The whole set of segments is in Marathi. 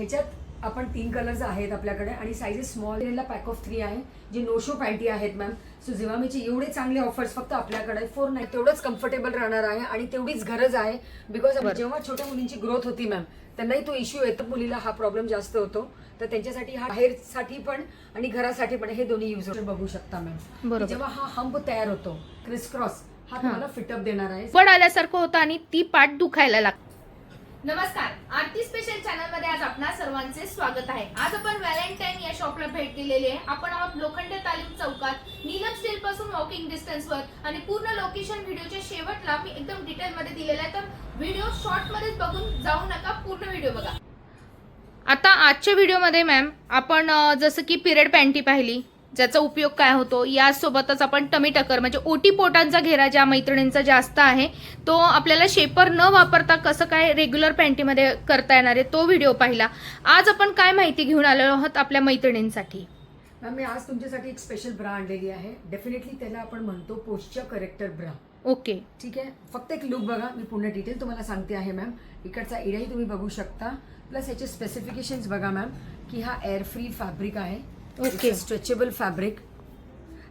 ह्याच्यात आपण तीन कलर्स आहेत आपल्याकडे आणि sizes small pack of three आहे. जे नो शो पॅन्टी आहेत मॅम सो झिवामीचे एवढे चांगले ऑफर्स फक्त आपल्याकडे. फोर नाही तेवढंच कम्फर्टेबल राहणार आहे आणि तेवढीच गरज आहे. बिकॉज. जेव्हा छोट्या मुलींची ग्रोथ होती मॅम त्यांनाही तो इश्यू येतो. मुलीला हा प्रॉब्लेम जास्त होतो. तर त्यांच्यासाठी हा बाहेरसाठी पण आणि घरासाठी पण हे दोन्ही यूज बघू शकता मॅम. जेव्हा हा हंप तयार होतो क्रिस क्रॉस हा. तुम्हाला फिटअप देणार आहे. पण आल्यासारखं होतं आणि ती पाठ दुखायला लागते. नमस्कार आरती स्पेशल चॅनलमध्ये आज आपणा सर्वांचे स्वागत आहे. आज आपण व्हॅलेंटाईन या शॉपला भेट दिलेली आहे. आपण आहोत लोखंड तालीम चौकात. नीलम स्टील पासून वॉकिंग डिस्टन्स वर आणि पूर्ण लोकेशन व्हिडिओच्या शेवटला मी एकदम डिटेल मध्ये दिलेला आहे. तर व्हिडिओ शॉर्ट मध्येच बघून जाऊ नका पूर्ण व्हिडिओ बघा. आता आजच्या व्हिडिओमध्ये मॅम आपण जसं की पिरियड पॅन्टी पाहिली ज्याचा उपयोग काय होतो यासोबतच आपण टमी टकर म्हणजे ओटी पोटांचा घेरा ज्या मैत्रिणींचा जास्त आहे तो आपल्याला शेपर न वापरता कसं काय रेग्युलर पॅन्टीमध्ये करता येणार आहे तो व्हिडिओ पाहिला. आज आपण काय माहिती घेऊन आलेलो आहोत आपल्या मैत्रिणींसाठी? मॅम मी आज तुमच्यासाठी एक स्पेशल ब्रा आणलेली आहे. डेफिनेटली त्याला आपण म्हणतो पोस्चर करेक्टर ब्रा ओके. ठीक आहे? फक्त एक लुक बघा मी पूर्ण डिटेल तुम्हाला सांगते आहे मॅम. इकडचा एरियाही तुम्ही बघू शकता. प्लस याचे स्पेसिफिकेशन्स बघा मॅम की हा एअर फ्री फॅब्रिक आहे. Okay. स्ट्रेचेबल फॅब्रिक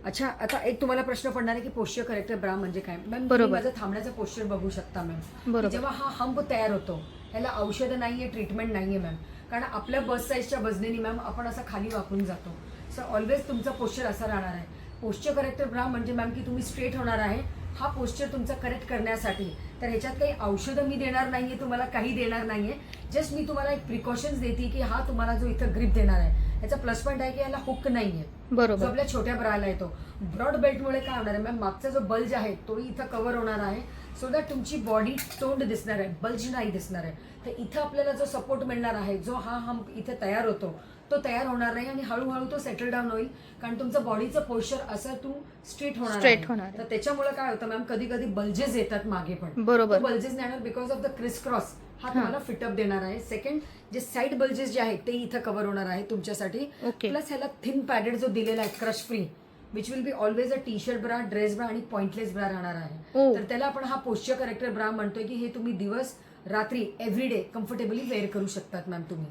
अच्छा आता एक तुम्हाला प्रश्न पडणार आहे की पोस्चर करेक्टर ब्रा म्हणजे काय? मॅम बरोबर. माझा थांबण्याचा पोस्चर बघू शकता मॅम बरोबर. जेव्हा हा हंप तयार होतो ह्याला औषधं नाहीये ट्रीटमेंट नाहीये मॅम कारण आपल्या बस साईजच्या वजनेनी मॅम आपण असं खाली वाकून जातो. सो ऑलवेज तुमचा पोस्चर असा राहणार आहे. पोस्चर करेक्टर ब्रा म्हणजे मॅम की तुम्ही स्ट्रेट होणार आहे. हा पोस्चर तुमचा करेक्ट करण्यासाठी. तर ह्याच्यात काही औषधं मी देणार नाहीये तुम्हाला काही देणार नाहीये. जस्ट मी तुम्हाला एक प्रिकॉशन्स देते की हा तुम्हाला जो इथं ग्रिप देणार आहे याचा प्लस पॉईंट आहे की याला हुक नाहीये. बरोबर. आपल्या छोट्या ब्राला येतो. ब्रॉड बेल्टमुळे काय होणार आहे? मॅम मागचा जो बल्ज आहे तोही इथं कव्हर होणार आहे. सो दॅट तुमची बॉडी टोंड दिसणार आहे. बल्ज नाही दिसणार आहे. तर इथं आपल्याला जो सपोर्ट मिळणार आहे जो हा हम इथे तयार होतो तो तयार होणार नाही आणि हळूहळू तो सेटल डाऊन होईल. कारण तुमचं बॉडीचं पोश्चर असं तू स्ट्रेट होणार Straight. तर त्याच्यामुळे काय होतं मॅम कधी कधी बल्जेस येतात मागे पण. बरोबर. बल्जेस नाही येणार because of the criss cross हा. तुम्हाला फिटअप देणार आहे. सेकंड जे साईड बल्जेस जे आहेत ते इथं कव्हर होणार आहे तुमच्यासाठी. प्लस ह्याला थिन पॅडेड जो दिलेला आहे crush free which will be always a T shirt bra dress bra आणि पॉइंटलेस ब्रा राहणार आहे. Oh. तर त्याला आपण हा पोस्चर करेक्टर ब्रा म्हणतोय की हे तुम्ही दिवस रात्री एव्हरीडे कम्फर्टेबली वेअर करू शकतात मॅम तुम्ही.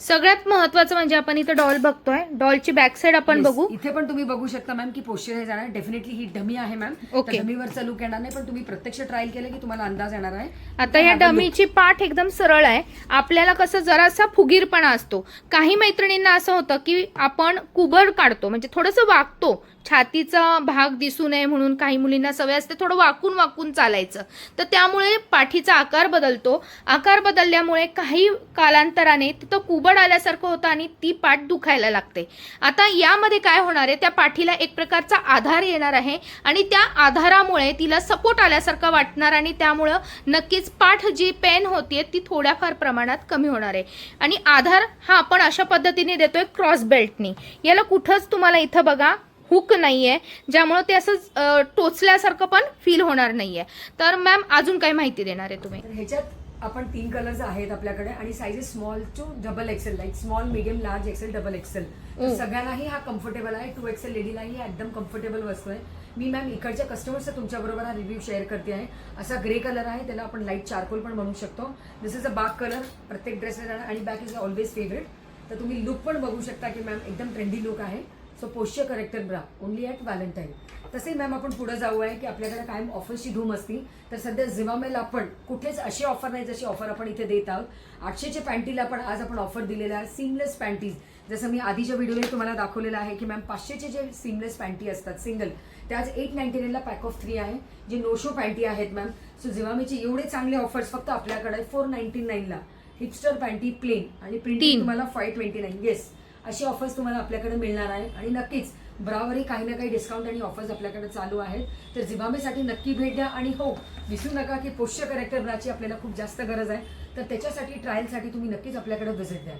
सगळ्यात महत्वाचं म्हणजे आपण इथं डॉल बघतोय. डॉलची बॅक साईड आपण Yes. बघू. इथे पण तुम्ही बघू शकता मॅम की पोस्चर हे जाणार. डेफिनेटली ही डमी आहे मॅम Okay. डमीवरचा लुक येणार नाही पण तुम्ही प्रत्यक्ष ट्रायल केलं की तुम्हाला अंदाज येणार आहे. आता या. डमीची पाठ एकदम सरळ आहे. आपल्याला कसं जरासा फुगीरपणा असतो. काही मैत्रिणींना असं होतं की आपण कुबड काढतो म्हणजे थोडंसं वागतो. छातीचा भाग दिसू नये म्हणून काही मुलींना सवय असते थोडं वाकून वाकून चालायचं. तर त्यामुळे पाठीचा आकार बदलतो. आकार बदलल्यामुळे काही कालांतराने तिथं कुबड आल्यासारखं होतं आणि ती पाठ दुखायला लागते. आता यामध्ये काय होणार आहे? त्या पाठीला एक प्रकारचा आधार येणार आहे आणि त्या आधारामुळे तिला सपोर्ट आल्यासारखं वाटणार आणि त्यामुळं नक्कीच पाठ जी पेन होतीये ती थोड्याफार प्रमाणात कमी होणार आहे. आणि आधार हा आपण अशा पद्धतीने देतोय क्रॉस बेल्टनी. याला कुठंच तुम्हाला इथं बघा हुक नाही आहे ज्यामुळं ते असं टोचल्यासारखं पण फील होणार नाही आहे तर मॅम अजून काही माहिती देणार आहे तुम्ही? ह्याच्यात आपण तीन कलर्स आहेत आपल्याकडे आणि sizes small two double XL like small medium large XL double XL. सगळ्यांनाही हा कम्फर्टेबल आहे. टू एक्सेल लेडीलाही हा एकदम कम्फर्टेबल वस्तू आहे. मी मॅम इकडच्या कस्टमर्सचा तुमच्या बरोबर हा रिव्ह्यू शेअर करते आहे. असा ग्रे कलर आहे त्याला आपण लाइट चारकोल पण म्हणू शकतो. दिस इज अ बाग कलर प्रत्येक ड्रेसला जाणार आणि बॅक इज ऑलवेज फेवरेट तर तुम्ही लुक पण बघू शकता की मॅम एकदम ट्रेंडी लुक आहे. So posture corrector bra only at Valentine तसे मॅम आपण पुढे जाऊ आहे की आपल्याकडे कायम ऑफर्सची धूम असती. तर सध्या झिवामेला आपण कुठेच अशी ऑफर नाही जशी ऑफर आपण इथे देत आहोत. आठशेच्या पॅन्टीला पण आज आपण ऑफर दिलेला आहे. सीमलेस पॅन्टीज जसं मी आधीच्या व्हिडिओने तुम्हाला दाखवलेलं आहे की मॅम पाचशेचे जे सीमलेस पॅन्टी असतात सिंगल ते आज एट नाईन्टी नाईनला पॅक ऑफ थ्री आहे. जे नो शो पॅन्टी आहेत मॅम सो झिवामेचे एवढे चांगले ऑफर्स फक्त आपल्याकडे फोर नाईन्टी नाईनला हिपस्टर पॅन्टी प्लेन आणि प्रिंटिंग. तुम्हाला फाय ट्वेंटी नाईन येस अशी ऑफर्स तुम्हाला आपल्याकडे मिळणार आहे. आणि नक्कीच ब्रावरही काही ना काही डिस्काउंट आणि ऑफर्स आपल्याकडे चालू आहेत. तर झिबामेसाठी नक्की भेट द्या आणि हो विसरू नका की पोष्य करेक्टर ब्राची आपल्याला खूप जास्त गरज आहे. तर त्याच्यासाठी ट्रायलसाठी तुम्ही नक्कीच आपल्याकडे व्हिजिट द्या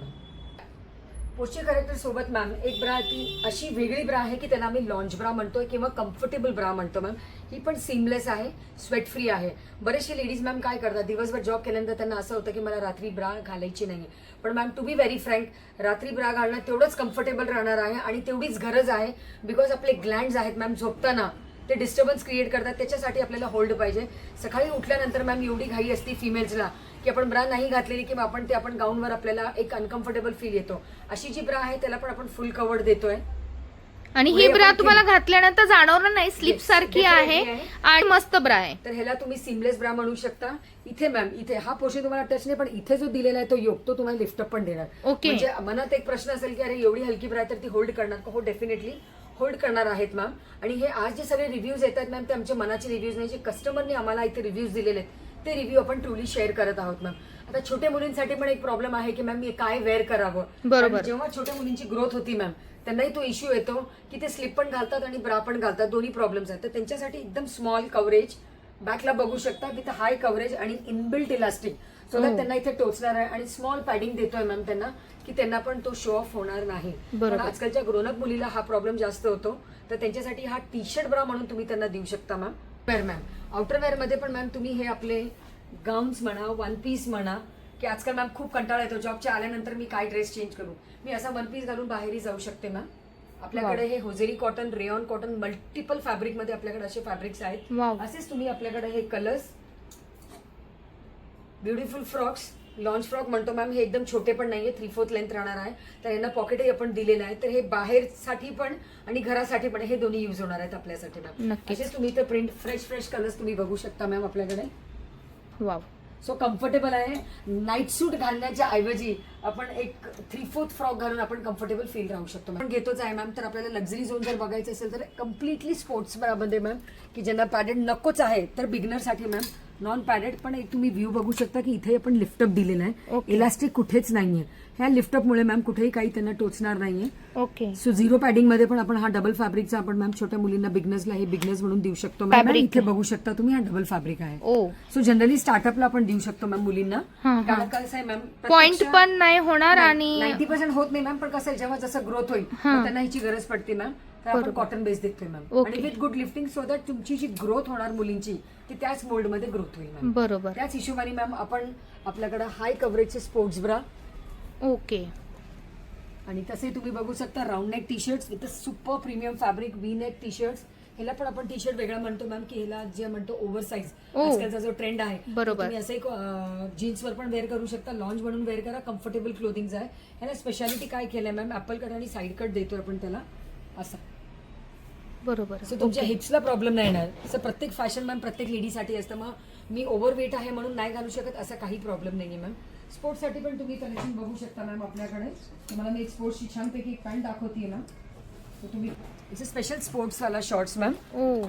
पुढची करेक्टर सोबत मॅम एक ब्रा ती अशी वेगळी ब्रा आहे की त्यांना आम्ही लॉन्च ब्रा म्हणतोय किंवा कम्फर्टेबल ब्रा म्हणतो मॅम ही पण सीमलेस आहे स्वेट फ्री आहे. बरेचसे लेडीज मॅम काय करतात दिवसभर जॉब केल्यानंतर त्यांना असं होतं की मला रात्री ब्रा घालायची नाही पण ma'am to be very frank रात्री ब्रा घालणं तेवढंच कम्फर्टेबल राहणार आहे आणि तेवढीच गरज आहे बिकॉज आपले ग्लँड्स आहेत मॅम झोपताना ते डिस्टर्बन्स क्रिएट करतात त्याच्यासाठी आपल्याला होल्ड पाहिजे. सकाळी उठल्यानंतर मॅम एवढी घाई असते फिमेल्सला की आपण ब्रा नाही घातलेली किंवा आपण ते आपण गाऊनवर आपल्याला एक अनकम्फर्टेबल फील येतो. अशी जी ब्रा आहे त्याला पण आपण फुल कवर्ड देतोय. आणि ही ब्रा तुम्हाला घातल्यानंतर जाणवणार नाही स्लिप सारखी आहे. आणि मस्त ब्रा आहे. तर ह्याला तुम्ही सिमलेस ब्रा म्हणू शकता. इथे मॅम इथे हा पोर्शन तुम्हाला टच नाही पण इथे जो दिलेला आहे तो योग तो तुम्हाला लिफ्टअप पण देणार. Okay. म्हणजे मनात एक प्रश्न असेल की अरे एवढी हलकी ब्रा तर ती होल्ड करणार का? हो डेफिनेटली होल्ड करणार आहेत मॅम आणि हे आज जे सगळे रिव्ह्यूज येतात मॅम ते आमचे मनाचे रिव्ह्यूज नाही जे कस्टमरने आम्हाला इथे रिव्ह्यूज दिलेले आहेत ते रिव्ह्यू आपण ट्रुली शेअर करत आहोत मॅम आता छोट्या मुलींसाठी पण एक प्रॉब्लेम आहे की मॅम मी काय वेअर करावं? बरोबर. जेव्हा छोट्या मुलींची ग्रोथ होती मॅम त्यांनाही तो इश्यू येतो की ते स्लिप पण घालतात आणि ब्रा पण घालतात दोन्ही प्रॉब्लेम्स आहेत. तर त्यांच्यासाठी एकदम स्मॉल कव्हरेज बॅकला बघू शकता विथ हाय कव्हरेज आणि इनबिल्ट इलास्टिक सो हो. दॅट त्यांना इथे टोचणार आहे आणि स्मॉल पॅडिंग देतोय मॅम त्यांना की त्यांना पण तो शो ऑफ होणार नाही. पण आजकालच्या ग्रोनअप मुलीला हा प्रॉब्लेम जास्त होतो. तर त्यांच्यासाठी हा टी शर्ट ब्रा म्हणून तुम्ही त्यांना देऊ शकता मॅम वेअर मॅम आउटरवेअरमध्ये पण मॅम तुम्ही हे आपले गाऊन्स म्हणा वन पीस म्हणा की आजकाल मॅम खूप कंटाळा येतो. जॉबच्या आल्यानंतर मी काय ड्रेस चेंज करू? मी असा वन पीस घालून बाहेरही जाऊ शकते मॅम आपल्याकडे हे hosiery cotton rayon cotton multiple फॅब्रिकमध्ये आपल्याकडे असे फॅब्रिक्स आहेत. असेच तुम्ही आपल्याकडे हे colours beautiful frocks launch frock म्हणतो मॅम हे एकदम छोटे पण नाहीये थ्री फोर्थ लेंथ राहणार आहे. तर यांना पॉकेटही आपण दिलेलं आहे. तर हे बाहेरसाठी पण आणि घरासाठी पण हे दोन्ही यूज होणार आहेत आपल्यासाठी मॅम. असेच तुम्ही इथे प्रिंट फ्रेश फ्रेश कलर्स तुम्ही बघू शकता मॅम आपल्याकडे. वाव. सो कम्फर्टेबल आहे. नाईट सूट घालण्याच्या ऐवजी आपण एक थ्री फोर्थ फ्रॉक घालून आपण कम्फर्टेबल फील राहू शकतो आपण घेतोच आहे मॅम तर आपल्याला लक्झरी झोन जर बघायचं असेल तर कम्प्लिटली स्पोर्ट्समध्ये मॅम की ज्यांना पॅडेड नकोच आहे तर बिगनरसाठी मॅम नॉन पॅडेड पण एक तुम्ही व्ह्यू बघू शकता की इथे आपण लिफ्टअप दिलेला आहे. इलास्टिक कुठेच नाहीये. ह्या लिफ्टअपमुळे मॅम कुठेही काही त्यांना टोचणार नाहीये. ओके सो झिरो पॅडिंगमध्ये पण आपण हा डबल फॅब्रिकचा आपण मॅम छोट्या मुलींना बिगनर्सला हे बिगनर्स म्हणून देऊ शकतो. मॅम इथे. बघू शकता तुम्ही हा डबल फॅब्रिक आहे. सो जनरली स्टार्टअपला आपण देऊ शकतो मॅम मुलींना. कारण कसं आहे मॅम पॉइंट पण नाही होणार आणि नाईन्टी पर्सेंट होत नाही मॅम पण कसं आहे जेव्हा जसं ग्रोथ होईल त्यांना ह्याची गरज पडते मॅम तर आपण. कॉटन बेस देतोय मॅम. आणि with good lifting so that तुमची जी ग्रोथ होणार मुलींची ती त्याच मोल्डमध्ये ग्रोथ होईल मॅम बरोबर. त्याच हिशोबाने मॅम आपण आपल्याकडे हाय कव्हरेजचे स्पोर्ट्स ब्रा ओके आणि तसे तुम्ही बघू शकता round neck T shirts with super premium fabric V neck T shirts ह्याला पण आपण टी शर्ट वेगळा म्हणतो मॅम की ह्याला जे म्हणतो ओव्हर साईज ओ. आजकालचा जो ट्रेंड आहे बरोबर. तुम्ही असं एक जीन्सवर पण वेअर करू शकता. लॉन्च म्हणून वेअर करा. कम्फर्टेबल क्लोथिंग आहे. ह्याला स्पेशालिटी काय केलंय मॅम ऍपल कट आणि साईड कट देतोय आपण त्याला. असा. बरोबर. सो तुमच्या हिप्सला प्रॉब्लेम नाही येणार. असं प्रत्येक फॅशन मॅम प्रत्येक लेडीसाठी असतं. मग मी ओव्हर वेट आहे म्हणून नाही घालू शकत असा काही प्रॉब्लेम नाहीये मॅम स्पोर्ट्ससाठी पण तुम्ही कलेक्शन बघू शकता मॅम आपल्याकडे. तुम्हाला मी एक स्पोर्ट्सची छानपैकी एक पॅन्ट दाखवते तर तुम्ही इट्स स्पेशल स्पोर्ट्सवाला शॉर्ट्स मॅम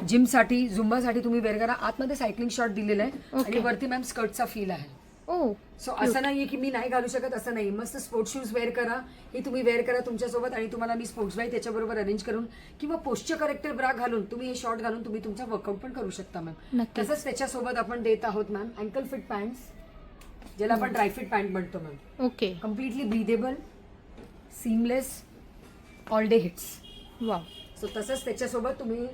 जिमसाठी झुंबासाठी तुम्ही वेअर करा. आतमध्ये सायकलिंग शॉर्ट दिलेला आहे. आणि वरती मॅम स्कर्टचा फील आहे. सो असं नाहीये की मी नाही घालू शकत असं नाही. मस्त स्पोर्ट्स शूज वेअर करा. हे तुम्ही वेअर करा तुमच्यासोबत आणि तुम्हाला मी स्पोर्ट्स बाय त्याच्याबरोबर अरेंज करून किंवा पोस्चर करेक्टर ब्रा घालून तुम्ही हे शॉर्ट घालून तुम्ही तुमचा वर्कआउट पण करू शकता मॅम. तसंच त्याच्यासोबत आपण देत आहोत मॅम अँकल फिट पॅन्ट ज्याला आपण ड्रायफिट पॅन्ट म्हणतो ma'am okay completely breathable seamless all day hits wow so तसंच त्याच्यासोबत तुम्ही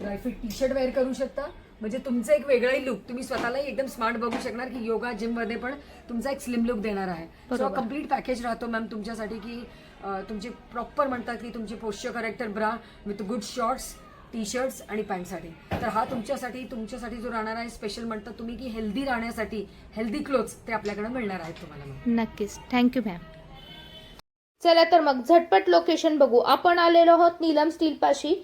ड्रायफिट टी शर्ट वेअर करू शकता. म्हणजे तुमचं एक वेगळाही लुक तुम्ही स्वतःलाही एकदम स्मार्ट बघू शकणार की योगा जिममध्ये पण तुमचा एक स्लिम लुक देणार आहे. सो. कंप्लीट पॅकेज राहतो मॅम तुमच्यासाठी की तुमचे प्रॉपर म्हणतात की तुमचे posture corrector bra with good shorts T shirts आणि पॅन्टसाठी तर हा तुमच्यासाठी तुमच्यासाठी जो राहणार आहे स्पेशल म्हणतात तुम्ही की हेल्दी राहण्यासाठी हेल्दी क्लोथ्स ते आपल्याकडे मिळणार आहेत तुम्हाला नक्कीच. थँक्यू मॅम चला तर मग झटपट लोकेशन बघू. आपण आलेलो आहोत नीलम स्टील पाशी.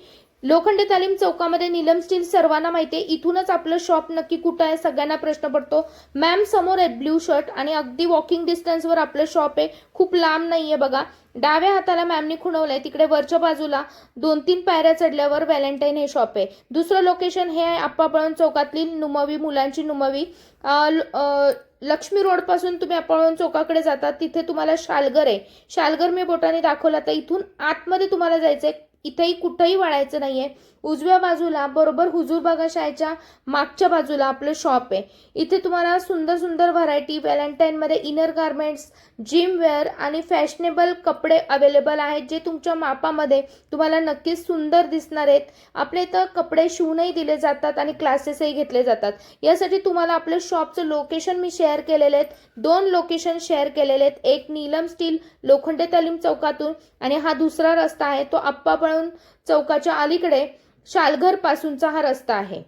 लोखंडे तालीम चौकामध्ये नीलम स्टील सर्वांना माहिती आहे इथूनच आपलं शॉप नक्की कुठं आहे? सगळ्यांना प्रश्न पडतो. मॅम समोर आहे ब्ल्यू शर्ट आणि अगदी वॉकिंग डिस्टन्सवर आपलं शॉप आहे. खूप लांब नाही आहे बघा. डाव्या हाताला मॅमनी खुणवलंय तिकडे वरच्या बाजूला दोन तीन पायऱ्या चढल्यावर व्हॅलेंटाईन हे शॉप आहे. दुसरं लोकेशन हे आहे आप्पापळण चौकातली नुमवी मुलांची नुमवी. ल- लक्ष्मी रोडपासून तुम्ही आपण चौकाकडे जातात तिथे तुम्हाला शालगर आहे. शालगर मी बोटाने दाखवला तर इथून आतमध्ये तुम्हाला जायचं आहे इथेही कुठंही वळायचं नाहीये. उजव्या बाजूला बरोबर हुजूरबागा शाळेच्या मागच्या बाजूला आपलं शॉप आहे. इथे तुम्हाला सुंदर सुंदर व्हरायटी व्हॅलेंटाईनमध्ये इनर गार्मेंट्स जिम वेअर आणि फॅशनेबल कपडे अवेलेबल आहेत जे तुमच्या मापामध्ये तुम्हाला नक्कीच सुंदर दिसणार आहेत. आपले इथं कपडे शिवूनही दिले जातात आणि क्लासेसही घेतले जातात. यासाठी तुम्हाला आपल्या शॉपचं लोकेशन मी शेअर केलेले आहेत. दोन लोकेशन शेअर केलेले आहेत. एक नीलम स्टील लोखंडे तालीम चौकातून आणि हा दुसरा रस्ता आहे. तो आप्पा पळून चौकाच्या अलीकडे. शालघर पासूनचा हा रस्ता आहे.